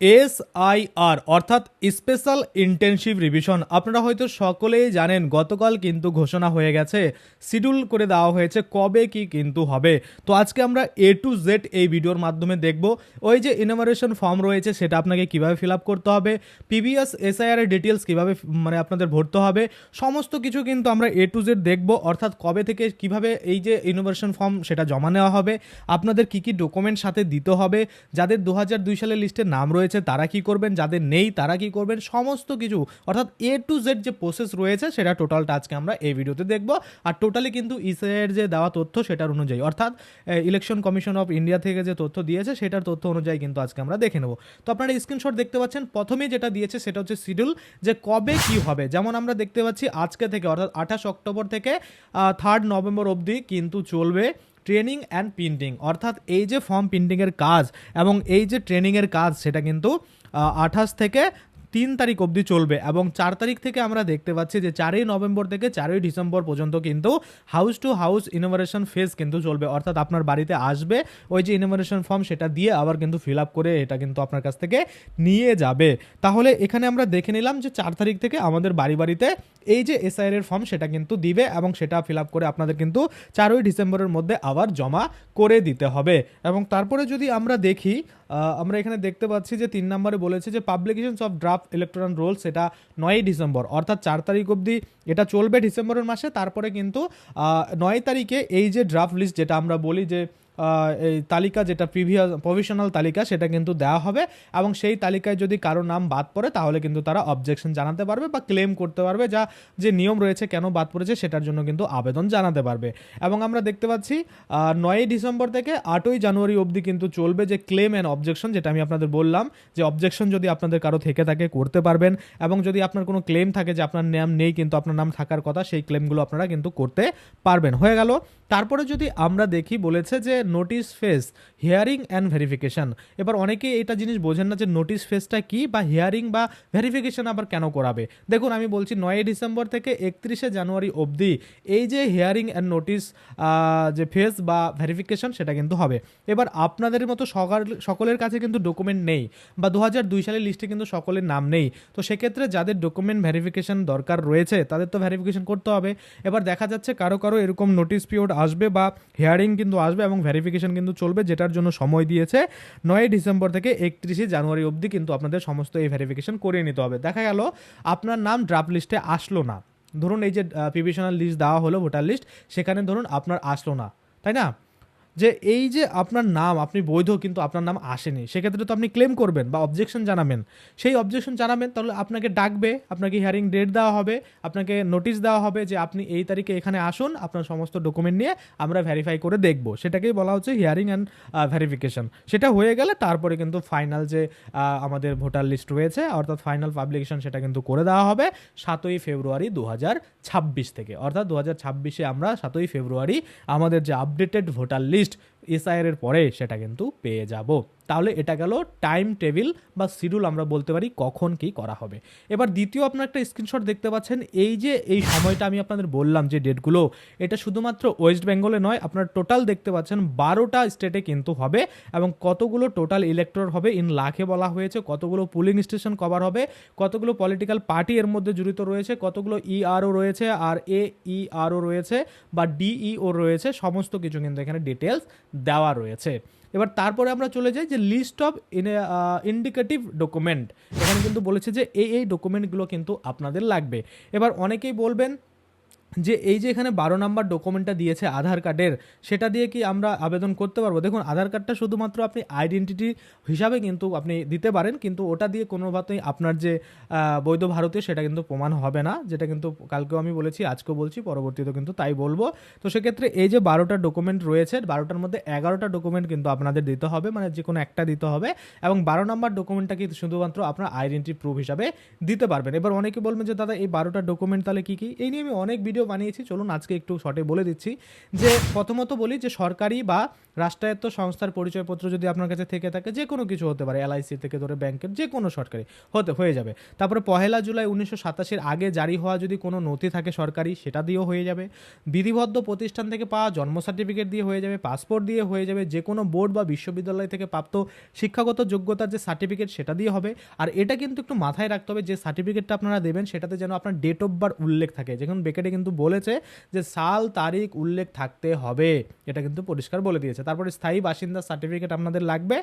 S I R অর্থাৎ special intensive revision. আপনারা হয়তো সকলেই জানেন, গতকাল কিন্তু ঘোষণা হয়ে গেছে, শিডিউল করে দেওয়া হয়েছে কবে কি কিন্তু হবে। তো আজকে আমরা এ টু জেড এই ভিডিওর মাধ্যমে দেখব। ওই যে ইনোমারেশন ফর্ম রয়েছে, সেটা আপনাকে কীভাবে ফিল আপ করতে হবে পিভিএস এসআইআর এর ডিটেলস কীভাবে মানে আপনাদের ভরতে হবে, সমস্ত কিছু কিন্তু আমরা এ টু জেড দেখব, অর্থাৎ কবে থেকে কীভাবে এই যে ইনোভেশন ফর্ম সেটা জমা নেওয়া হবে, আপনাদের কি কি ডকুমেন্ট সাথে দিতে হবে, যাদের দু সালের লিস্টে নাম রয়েছে তারা কি করবেন, যাদের নেই তারা কি করবেন, সমস্ত কিছু। অর্থাৎ এ টু জেড যে প্রসেস রয়েছে, সেটা টোটালটা আজকে আমরা এই ভিডিওতে দেখব। আর টোটালি কিন্তু ইসের যে দেওয়া তথ্য, সেটার অনুযায়ী, অর্থাৎ ইলেকশন কমিশন অফ ইন্ডিয়া থেকে যে তথ্য দিয়েছে, সেটার তথ্য অনুযায়ী কিন্তু আজকে আমরা দেখে নেব। তো আপনারা স্ক্রিনশট দেখতে পাচ্ছেন, প্রথমে যেটা দিয়েছে, সেটা হচ্ছে শিডিউল যে কবে কি হবে। যেমন আমরা দেখতে পাচ্ছি আজকে থেকে, অর্থাৎ আঠাশ অক্টোবর থেকে থার্ড নভেম্বর অবধি কিন্তু চলবে। ট্রেনিং অ্যান্ড প্রিন্টিং, অর্থাৎ এই যে ফর্ম প্রিন্টিংয়ের কাজ এবং এই যে ট্রেনিংয়ের কাজ, সেটা কিন্তু আঠাশ থেকে তিন তারিখ অবধি চলবে এবং চার তারিখ থেকে আমরা দেখতে পাচ্ছি যে চারই নভেম্বর থেকে চারই ডিসেম্বর পর্যন্ত কিন্তু house to house enumeration phase কিন্তু চলবে। অর্থাৎ আপনার বাড়িতে আসবে, ওই যে ইনোভেশন ফর্ম সেটা দিয়ে আবার কিন্তু ফিল আপ করে এটা কিন্তু আপনার কাছ থেকে নিয়ে যাবে। তাহলে এখানে আমরা দেখে নিলাম যে চার তারিখ থেকে আমাদের বাড়ি বাড়িতে এই যে এসআইআর এর ফর্ম সেটা কিন্তু দিবে এবং সেটা ফিল আপ করে আপনাদের কিন্তু চারই ডিসেম্বরের মধ্যে আবার জমা করে দিতে হবে। এবং তারপরে যদি আমরা দেখি আমরা এখানে দেখতে পাচ্ছি যে তিন নম্বরে বলেছে যে publications of draft electoral rolls এটা নয়ই ডিসেম্বর, অর্থাৎ চার তারিখ অবধি এটা চলবে ডিসেম্বরের মাসে, তারপরে কিন্তু নয় তারিখে এই যে ড্রাফট লিস্ট যেটা আমরা বলি যে এই তালিকা যেটা প্রিভিয়াস প্রভিশনাল তালিকা, সেটা কিন্তু দেওয়া হবে। এবং সেই তালিকায় যদি কারও নাম বাদ পড়ে, তাহলে কিন্তু তারা অবজেকশন জানাতে পারবে বা ক্লেম করতে পারবে যা, যে নিয়ম রয়েছে কেন বাদ পড়েছে, সেটার জন্য কিন্তু আবেদন জানাতে পারবে। এবং আমরা দেখতে পাচ্ছি নয়ই ডিসেম্বর থেকে আটই জানুয়ারি অবধি কিন্তু চলবে যে ক্লেম অ্যান্ড অবজেকশন যেটা আমি আপনাদের বললাম, যে অবজেকশন যদি আপনাদের কারও থেকে থাকে, করতে পারবেন। এবং যদি আপনার কোনো ক্লেম থাকে যে আপনার নাম নেই, কিন্তু আপনার নাম থাকার কথা, সেই ক্লেমগুলো আপনারা কিন্তু করতে পারবেন। হয়ে গেল। তারপরে যদি আমরা দেখি, বলেছে যে notice phase hearing and verification এবার অনেকেই এটা জিনিস বোঝেন না যে নোটিশ ফেসটা কি বা হিয়ারিং বা ভেরিফিকেশন আবার কেন করাবে। দেখুন, আমি বলছি নয়ই ডিসেম্বর থেকে একত্রিশে জানুয়ারি অবধি এই যে হিয়ারিং অ্যান্ড নোটিশ যে ফেস বা ভেরিফিকেশন সেটা কিন্তু হবে। এবার আপনাদের মতো সকাল, সকলের কাছে কিন্তু ডকুমেন্ট নেই বা দু দুই সালের লিস্টে কিন্তু সকলের নাম নেই। তো সেক্ষেত্রে যাদের ডকুমেন্ট ভেরিফিকেশান দরকার রয়েছে, তাদের তো ভেরিফিকেশান করতে হবে। এবার দেখা যাচ্ছে কারও কারও এরকম নোটিশ পিরিয়ড আসবে বা হিয়ারিং কিন্তু আসবে এবং ভেরিফিকেশন কিন্তু চলবে, যেটার জন্য সময় দিয়েছে। নয় ডিসেম্বর থেকে একত্রিশে জানুয়ারি অবধি কিন্তু আপনাদের সমস্ত এই ভেরিফিকেশন করিয়ে নিতে হবে। দেখা গেল, আপনার নাম ড্রাফট লিস্টে আসলো না। ধরুন এই যে প্রিভিশনাল লিস্ট দেওয়া হলো ভোটার লিস্ট সেখানে ধরুন আপনার আসলো না। তাই না? যে এই যে আপনার নাম, আপনি বৈধ কিন্তু আপনার নাম আসেনি, সেক্ষেত্রে তো আপনি ক্লেম করবেন বা অবজেকশন জানাবেন। সেই অবজেকশন জানাবেন, তাহলে আপনাকে ডাকবে, আপনাকে হিয়ারিং ডেট দেওয়া হবে, আপনাকে নোটিশ দেওয়া হবে যে আপনি এই তারিখে এখানে আসুন, আপনার সমস্ত ডকুমেন্ট নিয়ে আমরা ভেরিফাই করে দেখব। সেটাকেই বলা হচ্ছে হিয়ারিং অ্যান্ড ভেরিফিকেশন সেটা হয়ে গেলে তারপরে কিন্তু ফাইনাল যে আমাদের ভোটার লিস্ট রয়েছে, অর্থাৎ ফাইনাল পাবলিকেশন সেটা কিন্তু করে দেওয়া হবে সাতই ফেব্রুয়ারি দু ছাব্বিশ থেকে। অর্থাৎ দু হাজার ছাব্বিশে আমরা সাতই ফেব্রুয়ারি আমাদের যে updated voter list nicht SIR এর পরে সেটা কিন্তু পেয়ে যাব। তাহলে এটা গেল টাইম টেবিল বা শিডিউল আমরা বলতে পারি কখন কি করা হবে। এবার দ্বিতীয় আপনার একটা স্ক্রিনশট দেখতে পাচ্ছেন, এই যে এই সময়টা আমি আপনাদের বললাম যে ডেটগুলো এটা শুধুমাত্র ওয়েস্ট বেঙ্গলে নয়, আপনার টোটাল দেখতে পাচ্ছেন বারোটা স্টেটে কিন্তু হবে এবং কতগুলো টোটাল ইলেকট্রল হবে ইন লাখে বলা হয়েছে, কতগুলো পুলিং স্টেশন কভার হবে, কতগুলো পলিটিক্যাল পার্টি এর মধ্যে জড়িত রয়েছে, কতগুলো ইআরও রয়েছে, আর এ ইআরও রয়েছে বা ডিইও রয়েছে, সমস্ত কিছু কিন্তু এখানে ডিটেলস দেওয়া রয়েছে। এবার তারপরে আমরা চলে যাই যে লিস্ট অফ ইন্ডিকেটিভ ডকুমেন্ট এখানে কিন্তু বলেছে যে এই এই ডকুমেন্টগুলো কিন্তু আপনাদের লাগবে। এবার অনেকেই বলবেন যে এই যে এখানে বারো নাম্বার ডকুমেন্টটা দিয়েছে আধার কার্ডের, সেটা দিয়ে কি আমরা আবেদন করতে পারব? দেখুন, আধার কার্ডটা শুধুমাত্র আপনি আইডেন্টিটি হিসাবে কিন্তু আপনি দিতে পারেন, কিন্তু ওটা দিয়ে কোনোভাবেই আপনার যে বৈধ ভারতীয় সেটা কিন্তু প্রমাণ হবে না, যেটা কিন্তু কালকেও আমি বলেছি, আজকেও বলছি পরবর্তীতে কিন্তু তাই বলব। তো সেক্ষেত্রে এই যে বারোটা ডকুমেন্ট রয়েছে, বারোটার মধ্যে এগারোটা ডকুমেন্ট কিন্তু আপনাদের দিতে হবে মানে যে কোনো একটা দিতে হবে, এবং বারো নাম্বার ডকুমেন্টটা কিন্তু শুধুমাত্র আপনার আইডেন্টি প্রুফ হিসাবে দিতে পারবেন। এবার অনেকে বলবেন যে, দাদা, এই বারোটা ডকুমেন্ট তাহলে কী কী? এই নিয়ে আমি অনেক ভিডিও ভিডিও বানিয়েছি, চলুন আজকে একটু শর্টে বলে দিচ্ছি যে প্রথমত বলি যে সরকারি বা রাষ্ট্রায়ত্ত সংস্থার পরিচয়পত্র যদি আপনার কাছে থেকে থাকে, যে কোনো কিছু হতে পারে এলআইসি থেকে ধরে ব্যাংকের যে কোনো সরকারি হতে, হয়ে যাবে। তারপরে পহেলা জুলাই উনিশশো সাতাশের আগে জারি হওয়া যদি কোনো নথি থাকে সরকারি, সেটা দিয়েও হয়ে যাবে। বিধিবদ্ধ প্রতিষ্ঠান থেকে পাওয়া জন্ম সার্টিফিকেট দিয়ে হয়ে যাবে পাসপোর্ট দিয়ে হয়ে যাবে, যে কোনো বোর্ড বা বিশ্ববিদ্যালয় থেকে প্রাপ্ত শিক্ষাগত যোগ্যতার যে সার্টিফিকেট সেটা দিয়ে হবে। আর এটা কিন্তু একটু মাথায় রাখতে হবে, যে সার্টিফিকেটটা আপনারা দেবেন, সেটাতে যেন আপনার ডেট অফ বার উল্লেখ থাকে। যেখানে বেকেটে কিন্তু বলেছে যে সাল, তারিখ উল্লেখ থাকতে হবে। এটা কিন্তু পরিষ্কার বলে দিয়েছে। তারপরে স্থায়ী বাসিন্দার সার্টিফিকেট আপনাদের লাগবে।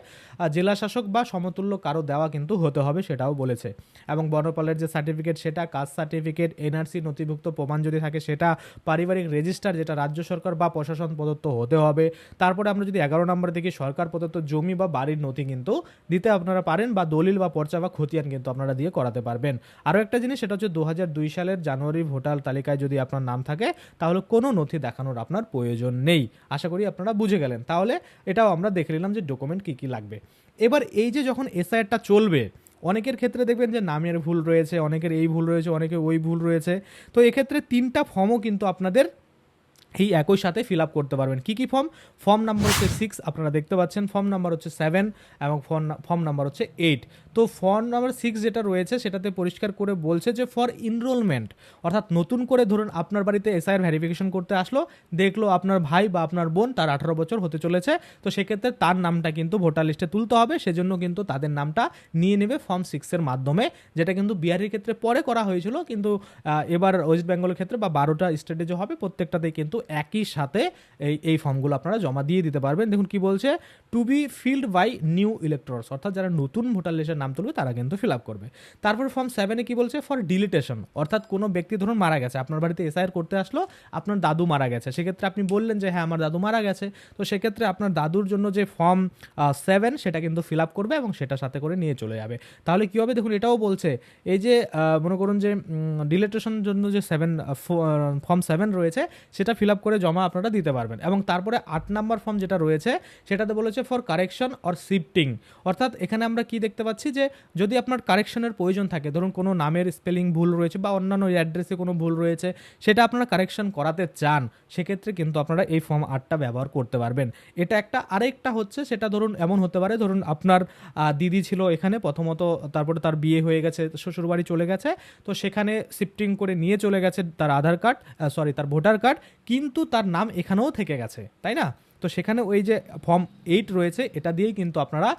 জেলা শাসক বা সমতুল্য কারও দেওয়া কিন্তু হতে হবে সেটাও বলেছে। এবং বনপালের যে সার্টিফিকেট সেটা, কাস্ট সার্টিফিকেট এনআরসি নথিভুক্ত প্রমাণ যদি থাকে সেটা, পারিবারিক রেজিস্টার যেটা রাজ্য সরকার বা প্রশাসন প্রদত্ত হতে হবে। তারপরে আমরা যদি এগারো নম্বর দেখি, সরকার প্রদত্ত জমি বা বাড়ির নথি কিন্তু দিতে আপনারা পারেন বা দলিল বা পর্চা বা খতিয়ান কিন্তু আপনারা দিয়ে করাতে পারবেন। আরও একটা জিনিস, সেটা হচ্ছে দু হাজার দুই সালের জানুয়ারি ভোটার তালিকায় যদি আপনার নাম থাকে, তাহলে কোনো নথি দেখানোর আপনার প্রয়োজন নেই। আশা করি আপনারা বুঝে গেলেন। তাহলে এটাও আমরা দেখে নিলাম যে ডকুমেন্ট কী কী লাগবে। এবার এই যে যখন এসআইআরটা চলবে, অনেকের ক্ষেত্রে দেখবেন যে নামের ভুল রয়েছে, অনেকের এই ভুল রয়েছে, অনেকের ওই ভুল রয়েছে। তো এক্ষেত্রে তিনটা ফর্মও কিন্তু আপনাদের এই একই সাথে ফিল আপ করতে পারবেন। কী কী ফর্ম ফর্ম নাম্বার হচ্ছে সিক্স আপনারা দেখতে পাচ্ছেন। ফর্ম নাম্বার হচ্ছে সেভেন এবং ফর্ম ফর্ম নাম্বার হচ্ছে এইট তো ফর্ম নাম্বার সিক্স যেটা রয়েছে, সেটাতে পরিষ্কার করে বলছে যে ফর ইনরোলমেন্ট অর্থাৎ নতুন করে ধরুন আপনার বাড়িতে এসআইয়ের ভেরিফিকেশন করতে আসলো, দেখল আপনার ভাই বা আপনার বোন তার আঠারো বছর হতে চলেছে, তো সেক্ষেত্রে তার নামটা কিন্তু ভোটার লিস্টে তুলতে হবে, সেজন্য কিন্তু তাদের নামটা নিয়ে নেবে ফর্ম সিক্সের মাধ্যমে, যেটা কিন্তু বিহারের ক্ষেত্রে পরে করা হয়েছিল, কিন্তু এবার ওয়েস্ট বেঙ্গলের ক্ষেত্রে বা বারোটা স্টেটে যে হবে, প্রত্যেকটাতেই কিন্তু একই সাথে এই এই ফর্মগুলো আপনারা জমা দিয়ে দিতে পারবেন। দেখুন কি বলছে to be filled by new electors অর্থাৎ যারা নতুন ভোটার লিস্টের নাম তুলবে, তারা কিন্তু ফিল আপ করবে। তারপর ফর্ম সেভেনে কি বলছে ফর ডিলিটেশন অর্থাৎ কোনো ব্যক্তি ধরুন মারা গেছে, আপনার বাড়িতে এসআইআর করতে আসলো, আপনার দাদু মারা গেছে। সেক্ষেত্রে আপনি বললেন যে হ্যাঁ আমার দাদু মারা গেছে। তো সেক্ষেত্রে আপনার দাদুর জন্য যে ফর্ম সেভেন সেটা কিন্তু ফিল আপ করবে এবং সেটা সাথে করে নিয়ে চলে যাবে। তাহলে কী হবে? দেখুন, এটাও বলছে, এই যে মনে করুন যে ডিলেটেশন জন্য যে সেভেন ফর্ম সেভেন রয়েছে, সেটা ফিল আপ করে জমা আপনারা দিতে পারবেন। এবং তারপরে আট নাম্বার ফর্ম যেটা রয়েছে, সেটাতে বলেছে ফর কারেকশন অর শিফটিং। অর্থাৎ এখানে আমরা কি দেখতে পাচ্ছি যে, যদি আপনার কারেকশনের প্রয়োজন থাকে, ধরুন কোনো নামের স্পেলিং ভুল রয়েছে বা অন্যান্য অ্যাড্রেসে কোনো ভুল রয়েছে, সেটা আপনারা কারেকশন করাতে চান, সেক্ষেত্রে কিন্তু আপনারা এই ফর্ম আটটা ব্যবহার করতে পারবেন। এটা একটা আরেকটা হচ্ছে, সেটা ধরুন এমন হতে পারে, ধরুন আপনার দিদি ছিল এখানে, প্রথমত তারপরে তার বিয়ে হয়ে গেছে, শ্বশুরবাড়ি চলে গেছে, তো সেখানে শিফটিং করে নিয়ে চলে গেছে তার আধার কার্ড সরি তার ভোটার কার্ড কিন্তু তার নাম এখানেও থেকে গেছে, তাই না? তো সেখানে ওই যে ফর্ম এইট রয়েছে, এটা দিয়েই কিন্তু আপনারা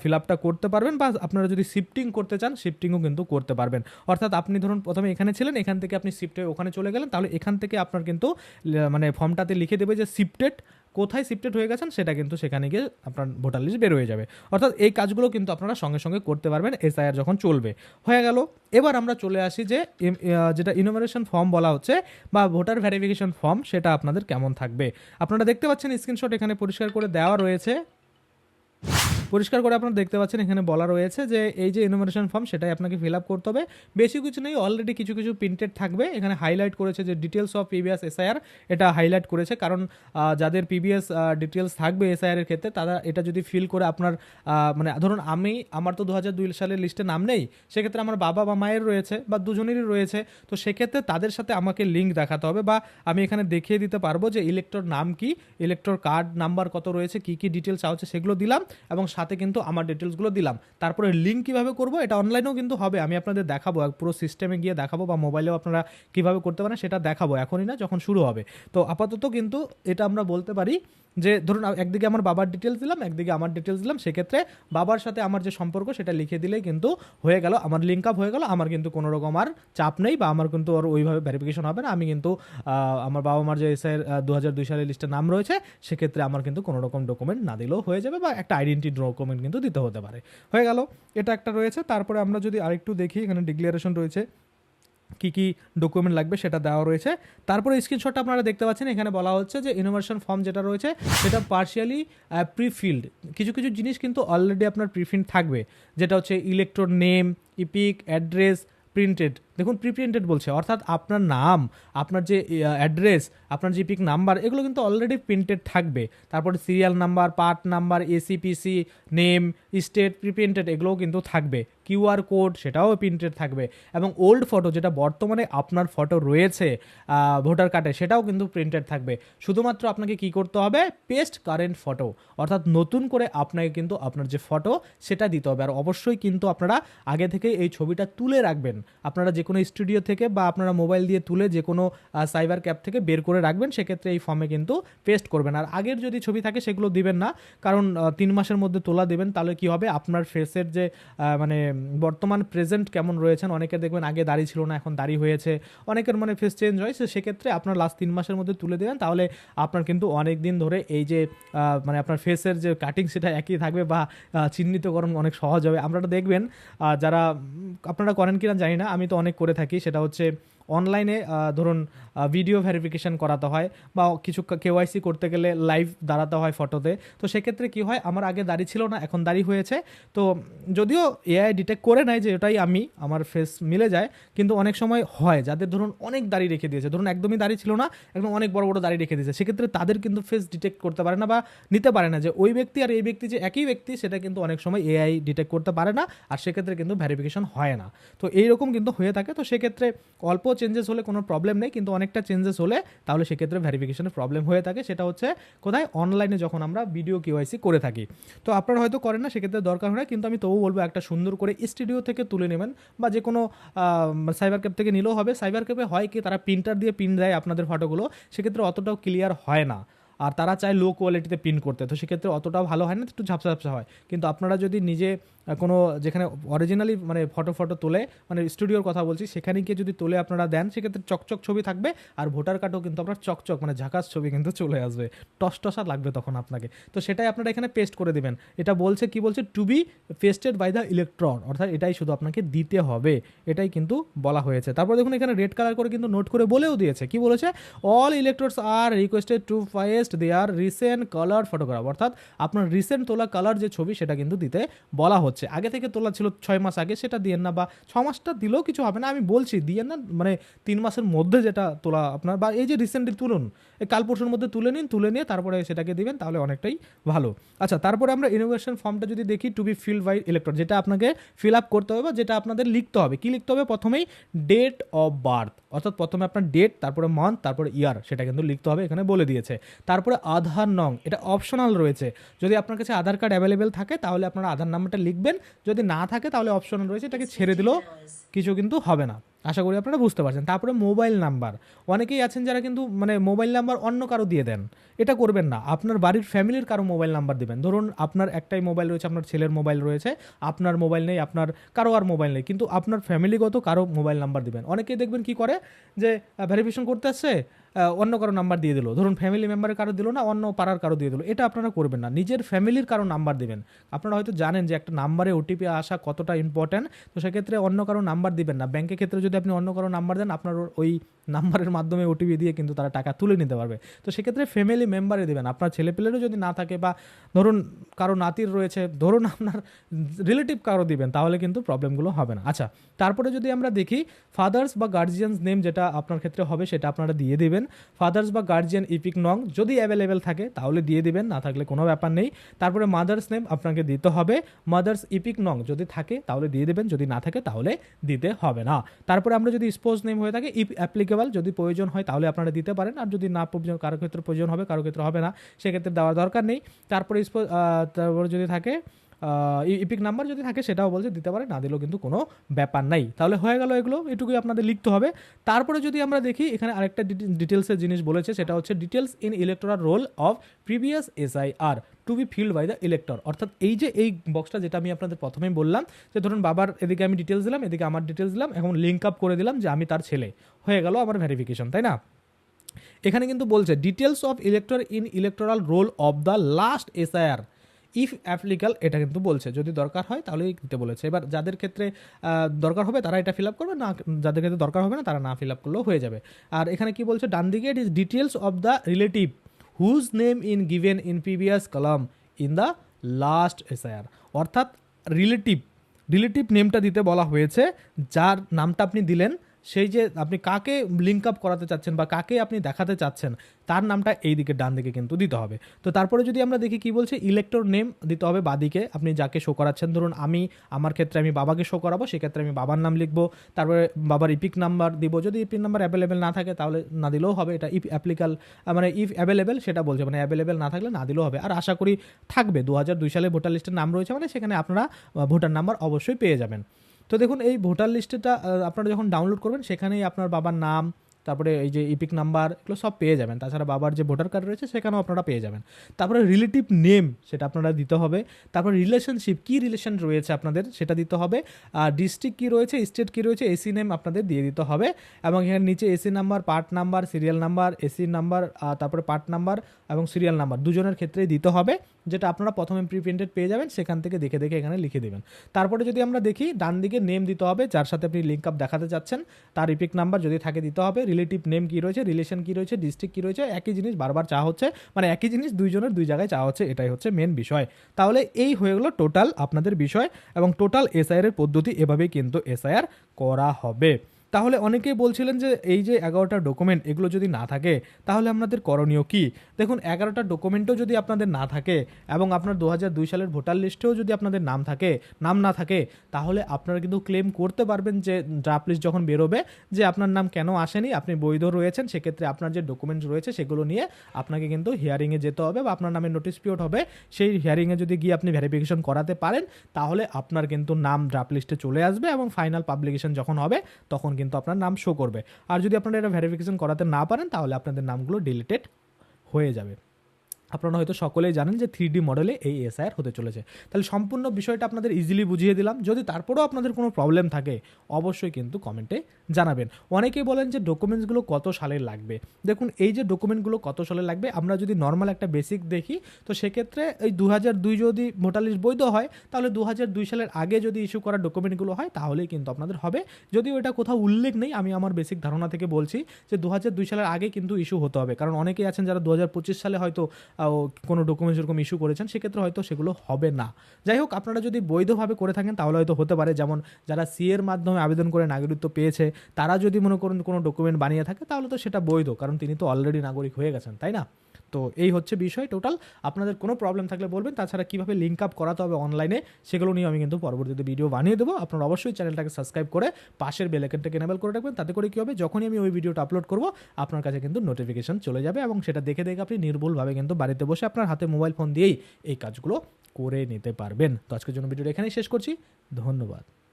ফিল আপটা করতে পারবেন বা আপনারা যদি শিফটিং করতে চান শিফটিংও কিন্তু করতে পারবেন। অর্থাৎ আপনি ধরুন প্রথমে এখানে ছিলেন, এখান থেকে আপনি শিফটে ওখানে চলে গেলেন, তাহলে এখান থেকে আপনার কিন্তু মানে ফর্মটাতে লিখে দেবে যে শিফটেড কোথায় শিফটেড হয়ে গেছেন সেটা কিন্তু সেখানে গিয়ে আপনার ভোটার লিস্ট বের হয়ে যাবে। অর্থাৎ এই কাজগুলো কিন্তু আপনারা সঙ্গে সঙ্গে করতে পারবেন এসআইআর যখন চলবে। হয়ে গেল। এবার আমরা চলে আসি যে যেটা ইনোমিনেশন ফর্ম বলা হচ্ছে বা ভোটার ভেরিফিকেশন ফর্ম সেটা আপনাদের কেমন থাকবে। আপনারা দেখতে পাচ্ছেন স্ক্রিনশট এখানে পরিষ্কার করে দেওয়া রয়েছে। পরিষ্কার করে আপনারা দেখতে পাচ্ছেন, এখানে বলা রয়েছে যে এই যে ইনোমিনেশন ফর্ম সেটাই আপনাকে ফিল আপ করতে হবে। বেশি কিছু নেই অলরেডি কিছু কিছু প্রিন্টেড থাকবে। এখানে হাইলাইট করেছে যে ডিটেলস অফ পিবিএস এসআইআর এটা হাইলাইট করেছে। কারণ যাদের পিবিএস ডিটেলস থাকবে এসআইআর এর ক্ষেত্রে, তারা এটা যদি ফিল করে আপনার মানে ধরুন আমি, আমার তো দু হাজার দুই সালের লিস্টে নাম নেই, সেক্ষেত্রে আমার বাবা বা মায়ের রয়েছে বা দুজনেরই রয়েছে। তো সেক্ষেত্রে তাদের সাথে আমাকে লিঙ্ক দেখাতে হবে বা আমি এখানে দেখিয়ে দিতে পারব যে ইলেকট্রর নাম কি ইলেকট্রর কার্ড নাম্বার কত রয়েছে, কি কি ডিটেলস আছে সেগুলো দিলাম এবং সাথে কিন্তু আমার ডিটেলসগুলো দিলাম। তারপরে লিঙ্ক কীভাবে করব এটা অনলাইনেও কিন্তু হবে। আমি আপনাদের দেখাবো পুরো সিস্টেমে গিয়ে দেখাবো বা মোবাইলেও আপনারা কীভাবে করতে পারেন সেটা দেখাবো। এখনই না, যখন শুরু হবে। তো আপাতত কিন্তু এটা আমরা বলতে পারি যে, ধরুন একদিকে আমার বাবার ডিটেলস দিলাম, একদিকে আমার ডিটেলস দিলাম, সেক্ষেত্রে বাবার সাথে আমার যে সম্পর্ক সেটা লিখে দিলেই কিন্তু হয়ে গেল, আমার লিঙ্ক আপ হয়ে গেল, আমার কিন্তু কোনো রকম আর চাপ নেই বা আমার কিন্তু আর ওইভাবে ভেরিফিকেশন হবে না। আমি কিন্তু আমার বাবা মার যে এসআইয়ের দু হাজার দুই সালের লিস্টে নাম রয়েছে, সেক্ষেত্রে আমার কিন্তু কোনো রকম ডকুমেন্ট না দিলেও হয়ে যাবে বা একটা আইডেন্টি ডকুমেন্ট কিন্তু দিতে হতে পারে। হয়ে গেল, এটা একটা রয়েছে। তারপরে আমরা যদি আরেকটু দেখি, এখানে ডিক্লারেশন রয়েছে। কি কি ডকুমেন্ট লাগবে সেটা দেওয়া রয়েছে। তারপরে স্ক্রিনশটটা আপনারা দেখতে পাচ্ছেন, এখানে বলা হচ্ছে যে ইনোভেশন ফর্ম যেটা রয়েছে, সেটা পার্শিয়ালি প্রিফিল্ড কিছু কিছু জিনিস কিন্তু অলরেডি আপনার প্রিফিল্ড থাকবে। যেটা হচ্ছে elector name EPIC address printed দেখুন প্রিপ্রিন্টেড বলছে, অর্থাৎ আপনার নাম, আপনার যে অ্যাড্রেস আপনার যে পিক নাম্বার এগুলো কিন্তু অলরেডি প্রিন্টেড থাকবে। তারপরে serial number part number ACPC name state preprinted এগুলোও কিন্তু থাকবে। কিউআর কোড সেটাও প্রিন্টেড থাকবে। এবং ওল্ড ফটো যেটা বর্তমানে আপনার ফটো রয়েছে ভোটার কার্ডে সেটাও কিন্তু প্রিন্টেড থাকবে। শুধুমাত্র আপনাকে কি করতে হবে? পেস্ট কারেন্ট ফটো অর্থাৎ নতুন করে আপনাকে কিন্তু আপনার যে ফটো সেটা দিতে হবে। আর অবশ্যই কিন্তু আপনারা আগে থেকে এই ছবিটা তুলে রাখবেন। আপনারা যে কোনো স্টুডিও থেকে বা আপনারা মোবাইল দিয়ে তুলে যে কোনো সাইবার ক্যাপ থেকে বের করে রাখবেন, সেক্ষেত্রে এই ফর্মে কিন্তু পেস্ট করবেন। আর আগের যদি ছবি থাকে সেগুলো দিবেন না, কারণ তিন মাসের মধ্যে তোলা দেবেন, তাহলে কি হবে? আপনার ফেসের যে মানে বর্তমান প্রেজেন্ট কেমন রয়েছেন, অনেকে দেখবেন আগে দাড়ি ছিল না, এখন দাড়ি হয়েছে, অনেকের মানে ফেস চেঞ্জ হয় সেক্ষেত্রে আপনার লাস্ট তিন মাসের মধ্যে তুলে দেবেন, তাহলে আপনার কিন্তু অনেক দিন ধরে এই যে মানে আপনার ফেসের যে কাটিং সেটা একই থাকবে বা চিহ্নিতকরণ অনেক সহজ হবে। আপনারা দেখবেন যারা আপনারা করেন কিনা জানি না, আমি তো অনেক করে থাকি সেটা হচ্ছে অনলাইনে ধরুন ভিডিও ভেরিফিকেশন করাতে হয় বা কিছু কেওয়াইসি করতে গেলে লাইভ দাঁড়াতে হয় ফটোতে তো সেক্ষেত্রে কি হয়, আমার আগে দাড়ি ছিল না, এখন দাড়ি হয়েছে। তো যদিও এআই ডিটেক্ট করে নেয় যে এটাই আমি, আমার ফেস মিলে যায়, কিন্তু অনেক সময় হয়, যাদের ধরুন অনেক দাড়ি রেখে দিয়েছে। ধরুন একদমই দাড়ি ছিল না, একদম অনেক বড় বড় দাড়ি রেখে দিয়েছে। সেক্ষেত্রে তাদের কিন্তু ফেস ডিটেক্ট করতে পারে না বা নিতে পারে না যে ওই ব্যক্তি আর এই ব্যক্তি যে একই ব্যক্তি, সেটা কিন্তু অনেক সময় এআই ডিটেক্ট করতে পারে না, আর সেক্ষেত্রে কিন্তু ভেরিফিকেশন হয় না। তো এইরকম কিন্তু হয়ে থাকে। তো সেক্ষেত্রে অল্প চেঞ্জেস হলে কোনো প্রবলেম নেই, কিন্তু অনেকটা চেঞ্জেস হলে তাহলে সেক্ষেত্রে ভেরিফিকেশনের প্রবলেম হয়ে থাকে। সেটা হচ্ছে কোথায়? অনলাইনে যখন আমরা ভিডিও কেওয়াইসি করে থাকি। তো আপনারা হয়তো করেন না, সেক্ষেত্রে দরকার হয় কিন্তু আমি তবু বলব একটা সুন্দর করে স্টুডিও থেকে তুলে নেবেন বা যে কোনো সাইবার ক্যাপ থেকে নিলেও হবে। সাইবার ক্যাপে হয় কি, তারা প্রিন্টার দিয়ে প্রিন্ট দেয় আপনাদের ফটোগুলো সেক্ষেত্রে অতটাও ক্লিয়ার হয় না। আর তারা চায় লো কোয়ালিটিতে প্রিন্ট করতে, তো সেক্ষেত্রে অতটাও ভালো হয় না, একটু ঝাপসা ঝাপসা হয়। কিন্তু আপনারা যদি নিজে কোনো যেখানে অরিজিনালি মানে ফটো ফটো তোলে মানে স্টুডিওর কথা বলছি, সেখানে গিয়ে যদি তোলে আপনারা দেন, সেক্ষেত্রে চকচক ছবি থাকবে, আর ভোটার কার্ডও কিন্তু আপনার চকচক মানে ঝাকাস ছবি কিন্তু চলে আসবে। টস টসা লাগবে তখন আপনাকে। তো সেটাই আপনারা এখানে পেস্ট করে দেবেন। এটা বলছে, কি বলছে? To be pasted by the elector অর্থাৎ এটাই শুধু আপনাকে দিতে হবে। এটাই কিন্তু বলা হয়েছে। তারপর দেখুন এখানে রেড কালার করে কিন্তু নোট করে বলেও দিয়েছে। কি বলেছে? All electors are requested to paste their recent colour photograph অর্থাৎ আপনার রিসেন্ট তোলা কালার যে ছবি, সেটা কিন্তু দিতে বলা হচ্ছে। আগে থেকে তোলা ছিল ছয় মাস আগে, সেটা দিয়েন না বা ছ মাসটা দিলেও কিছু হবে না, আমি বলছি দিয়েন না মানে তিন মাসের মধ্যে যেটা তোলা আপনার বা এই যে রিসেন্টলি তুলুন, এই কাল পরশুর মধ্যে তুলে নিন, তুলে নিয়ে তারপরে সেটাকে দিবেন, তাহলে অনেকটাই ভালো। আচ্ছা তারপরে আমরা ইনোভেশন ফর্মটা যদি দেখি to be filled by elector যেটা আপনাকে ফিল আপ করতে হবে বা যেটা আপনাদের লিখতে হবে। কি লিখতে হবে? প্রথমেই ডেট অফ বার্থ অর্থাৎ প্রথমে আপনার ডেট তারপরে মান্থ তারপরে ইয়ার সেটা কিন্তু লিখতে হবে, এখানে বলে দিয়েছে। তারপরে আধার নং, এটা অপশনাল রয়েছে। যদি আপনার কাছে আধার কার্ড অ্যাভেলেবেল থাকে, তাহলে আপনার আধার নাম্বারটা লিখবেন যদি না থাকে তাহলে অপশন রয়েছে, এটাকে ছেড়ে দিলেও কিছু কিন্তু হবে না। আশা করি আপনারা বুঝতে পারছেন। তারপরে মোবাইল নাম্বার অনেকেই আছেন যারা কিন্তু মানে মোবাইল নাম্বার অন্য কারও দিয়ে দেন। এটা করবেন না। আপনার বাড়ির ফ্যামিলির কারও মোবাইল নাম্বার দিবেন। ধরুন, আপনার একটাই মোবাইল রয়েছে, আপনার ছেলের মোবাইল রয়েছে, আপনার মোবাইল নেই, আপনার কারও আর মোবাইল নেই। কিন্তু আপনার ফ্যামিলিগত কারও মোবাইল নাম্বার দিবেন। অনেকেই দেখবেন কি করে? যে ভেরিফিকেশন করতে আসছে অন্য কারও নাম্বার দিয়ে দিল। ধরুন ফ্যামিলি মেম্বারের কারও দিল না, অন্য পাড়ার কারও দিয়ে দিল। এটা আপনারা করবেন না। নিজের ফ্যামিলির কারও নাম্বার দিবেন। আপনারা হয়তো জানেন যে একটা নাম্বারে ওটিপি আসা কতটা ইম্পর্ট্যান্ট তো সেক্ষেত্রে অন্য কারও নাম্বার দিবেন না। ব্যাংকের ক্ষেত্রে যদি আপনি অন্য কারও নাম্বার দেন, আপনার ওই নাম্বারের মাধ্যমে ওটিপি দিয়ে কিন্তু তারা টাকা তুলে নিতে পারবে। তো সেক্ষেত্রে ফ্যামিলি মেম্বারে দেবেন। আপনার ছেলেপেলেরও যদি না থাকে বা ধরুন কারও নাতির রয়েছে, ধরুন আপনার রিলেটিভ কারও দিবেন, তাহলে কিন্তু প্রবলেমগুলো হবে না। আচ্ছা তারপরে যদি আমরা দেখি ফাদার্স বা গার্জিয়ানস নেম যেটা আপনার ক্ষেত্রে হবে, সেটা আপনারা দিয়ে দিবেন। ফাদার্স বা গার্জিয়ান ইপিক নং যদি অ্যাভেলেবেল থাকে, তাহলে দিয়ে দিবেন, না থাকলে কোনো ব্যাপার নেই। তারপরে মাদার্স নেম আপনাকে দিতে হবে। মাদার্স ইপিক নং যদি থাকে, তাহলে দিয়ে দেবেন। যদি না থাকে, তাহলে দিতে হবে না। তারপরে আমরা যদি স্পোজ নেম হয়ে থাকে ইপ অ্যাপ্লিকেবল যদি প্রয়োজন হয়, তাহলে আপনারা দিতে পারেন। আর যদি না প্রয়োজন, কারও ক্ষেত্রে প্রয়োজন হবে, কারও ক্ষেত্রে হবে না, সেক্ষেত্রে দেওয়ার দরকার নেই। তারপরে স্পোজ তারপরে যদি থাকে ইপিক নাম্বার যদি থাকে, সেটাও বলছে, দিতে পারে, না দিলেও কিন্তু কোনো ব্যাপার নাই। তাহলে হয়ে গেল এগুলো, এটুকুই আপনাদের লিখতে হবে। তারপরে যদি আমরা দেখি, এখানে আরেকটা ডিটেলসের জিনিস বলেছে, সেটা হচ্ছে details in electoral roll of previous SIR to be filled by the elector অর্থাৎ এই যে, এই বক্সটা যেটা আমি আপনাদের প্রথমেই বললাম, যে ধরুন বাবার এদিকে আমি ডিটেলস দিলাম, এদিকে আমার ডিটেলস দিলাম, এখন লিঙ্ক আপ করে দিলাম যে আমি তার ছেলে। হয়ে গেল আমার ভেরিফিকেশন তাই না? এখানে কিন্তু বলছে details of elector in electoral roll of the last SIR if applicable এটা কিন্তু বলছে। যদি দরকার হয় তাহলে দিতে বলেছে। এবার যাদের ক্ষেত্রে দরকার হবে, তারা এটা ফিল আপ করবে, না, যাদের ক্ষেত্রে দরকার হবে না, তারা না ফিল আপ করলেও হয়ে যাবে। আর এখানে কি বলছে? ডান দিকে it is details of the relative whose name in given in previous column in the last SIR অর্থাৎ রিলেটিভ রিলেটিভ নেমটা দিতে বলা হয়েছে, যার নামটা আপনি দিলেন সেই যে আপনি কাকে লিঙ্ক আপ করাতে চাচ্ছেন বা কাকে আপনি দেখাতে চাচ্ছেন, তার নামটা এই দিকে ডান দিকে কিন্তু দিতে হবে। তো তারপরে যদি আমরা দেখি কি বলছে ইলেক্টর নেম দিতে হবে বাদিকে। আপনি যাকে শো করাচ্ছেন, ধরুন আমি, আমার ক্ষেত্রে আমি বাবাকে শো করাবো, সেক্ষেত্রে আমি বাবার নাম লিখব, তারপরে বাবার ইপিক নাম্বার দিব। যদি ইপিক নাম্বার অ্যাভেলেবেল না থাকে, তাহলে না দিলেও হবে, এটা ইফ অ্যাপ্লিকাল মানে ইফ অ্যাভেলেবেল সেটা বলছে মানে অ্যাভেলেবেল না থাকলে না দিলেও হবে। আর আশা করি থাকবে দু হাজার দুই সালে ভোটার লিস্টের নাম রয়েছে মানে সেখানে আপনারা ভোটার নাম্বার অবশ্যই পেয়ে যাবেন। তো দেখুন এই ভোটার লিস্টটা আপনারা যখন ডাউনলোড করবেন সেখানেই আপনার বাবার নাম তারপরে এই যে ইপিক নাম্বার এগুলো সব পেয়ে যাবেন। তাছাড়া বাবার যে ভোটার কার্ড রয়েছে, সেখানেও আপনারা পেয়ে যাবেন। তারপরে রিলেটিভ নেম সেটা আপনারা দিতে হবে। তারপর রিলেশনশিপ কী রিলেশন রয়েছে আপনাদের, সেটা দিতে হবে। আর ডিস্ট্রিক্ট কী রয়েছে স্টেট কী রয়েছে এসি নেম আপনাদের দিয়ে দিতে হবে। এবং এখানে নিচে AC number part number serial number AC number তারপরে পার্ট নাম্বার এবং সিরিয়াল নাম্বার দুজনের ক্ষেত্রেই দিতে হবে। যেটা আপনারা প্রথমে প্রি প্রিন্টেড পেয়ে যাবেন, সেখান থেকে দেখে দেখে এখানে লিখে দেবেন। তারপরে যদি আমরা দেখি ডান দিকে নেম দিতে হবে, যার সাথে আপনি লিঙ্ক আপ দেখাতে চাচ্ছেন, তার ইপিক নাম্বার যদি থাকে দিতে হবে রিলেটিভ নেম কী রয়েছে রিলেশন কী রয়েছে ডিস্ট্রিক্ট কী রয়েছে, একই জিনিস বারবার চা হচ্ছে মানে একই জিনিস দুইজনের দুই জায়গায় চা হচ্ছে, এটাই হচ্ছে মেন বিষয়। তাহলে এই হয়ে গেলো টোটাল আপনাদের বিষয় এবং টোটাল এসআইআর এর পদ্ধতি এভাবেই কিন্তু এসআইআর করা হবে। তাহলে অনেকেই বলছিলেন যে এই যে এগারোটা ডকুমেন্ট এগুলো যদি না থাকে, তাহলে আপনাদের করণীয় কি? দেখুন, এগারোটা ডকুমেন্টও যদি আপনাদের না থাকে এবং আপনার দু সালের ভোটার লিস্টেও যদি আপনাদের নাম থাকে, নাম না থাকে, তাহলে আপনারা কিন্তু ক্লেম করতে পারবেন যে ড্রাফট লিস্ট যখন বেরোবে যে আপনার নাম কেন আসেনি, আপনি বৈধ রয়েছেন, সেক্ষেত্রে আপনার যে ডকুমেন্টস রয়েছে সেগুলো নিয়ে আপনাকে কিন্তু হিয়ারিংয়ে যেতে হবে বা আপনার নামে নোটিশ পিরিয়ড হবে। সেই হিয়ারিংয়ে যদি গিয়ে আপনি ভেরিফিকেশন করাতে পারেন, তাহলে আপনার কিন্তু নাম ড্রাফট লিস্টে চলে আসবে এবং ফাইনাল পাবলিকেশন যখন হবে, তখন কিন্তু আপনার নাম শো করবে। আর যদি আপনারা এটা ভেরিফিকেশন করাতে না পারেন, তাহলে আপনাদের নামগুলো ডিলিটেড হয়ে যাবে। আপনারা হয়তো সকলেই জানেন যে থ্রি ডি মডেলে এই এসআইআর হতে চলেছে। তাহলে সম্পূর্ণ বিষয়টা আপনাদের ইজিলি বুঝিয়ে দিলাম। যদি তারপরেও আপনাদের কোনো প্রবলেম থাকে, অবশ্যই কিন্তু কমেন্টে জানাবেন। অনেকেই বলেন যে ডকুমেন্টসগুলো কত সালে লাগবে? দেখুন, এই যে ডকুমেন্টগুলো কত সালে লাগবে, আমরা যদি নর্মাল একটা বেসিক দেখি, তো সেক্ষেত্রে এই দু দুই যদি ভোটার লিস্ট বৈধ হয়, তাহলে দু দুই সালের আগে যদি ইস্যু করা ডকুমেন্টগুলো হয়, তাহলেই কিন্তু আপনাদের হবে। যদিও এটা কোথাও উল্লেখ নেই, আমি আমার বেসিক ধারণা থেকে বলছি যে দু দুই সালের আগে কিন্তু ইস্যু হতে হবে। কারণ অনেকেই আছেন যারা দু হাজার পঁচিশ সালে হয়তো কোনো ডকুমেন্টস এরকম ইস্যু করেছেন, সেক্ষেত্রে হয়তো সেগুলো হবে না। যাই হোক, আপনারা যদি বৈধভাবে করে থাকেন, তাহলে হয়তো হতে পারে। যেমন যারা সি এর মাধ্যমে আবেদন করে নাগরিকত্ব পেয়েছে, তারা যদি মনে করুন কোনো ডকুমেন্ট বানিয়ে থাকে, তাহলে তো সেটা বৈধ, কারণ তিনি তো অলরেডি নাগরিক হয়ে গেছেন, তাই না? তো এই হচ্ছে বিষয় টোটাল আপনাদের কোনো প্রবলেম থাকলে বলবেন, তাছাড়া কীভাবে লিঙ্ক আপ করাতে হবে অনলাইনে সেগুলো নিয়ে আমি কিন্তু পরবর্তীতে ভিডিও বানিয়ে দেবো। আপনারা অবশ্যই চ্যানেলটাকে সাবস্ক্রাইব করে পাশের বেলাইকনটাকে এনেবল করে রাখবেন, তাতে করে কী হবে, যখনই আমি ওই ভিডিওটা আপলোড করব, আপনার কাছে কিন্তু নোটিফিকেশন চলে যাবে এবং সেটা দেখে দেখে আপনি নির্ভুলভাবে কিন্তু বাড়িতে বসে আপনার হাতে মোবাইল ফোন দিয়েই এই কাজগুলো করে নিতে পারবেন। তো আজকের জন্য ভিডিওটা এখানেই শেষ করছি। ধন্যবাদ।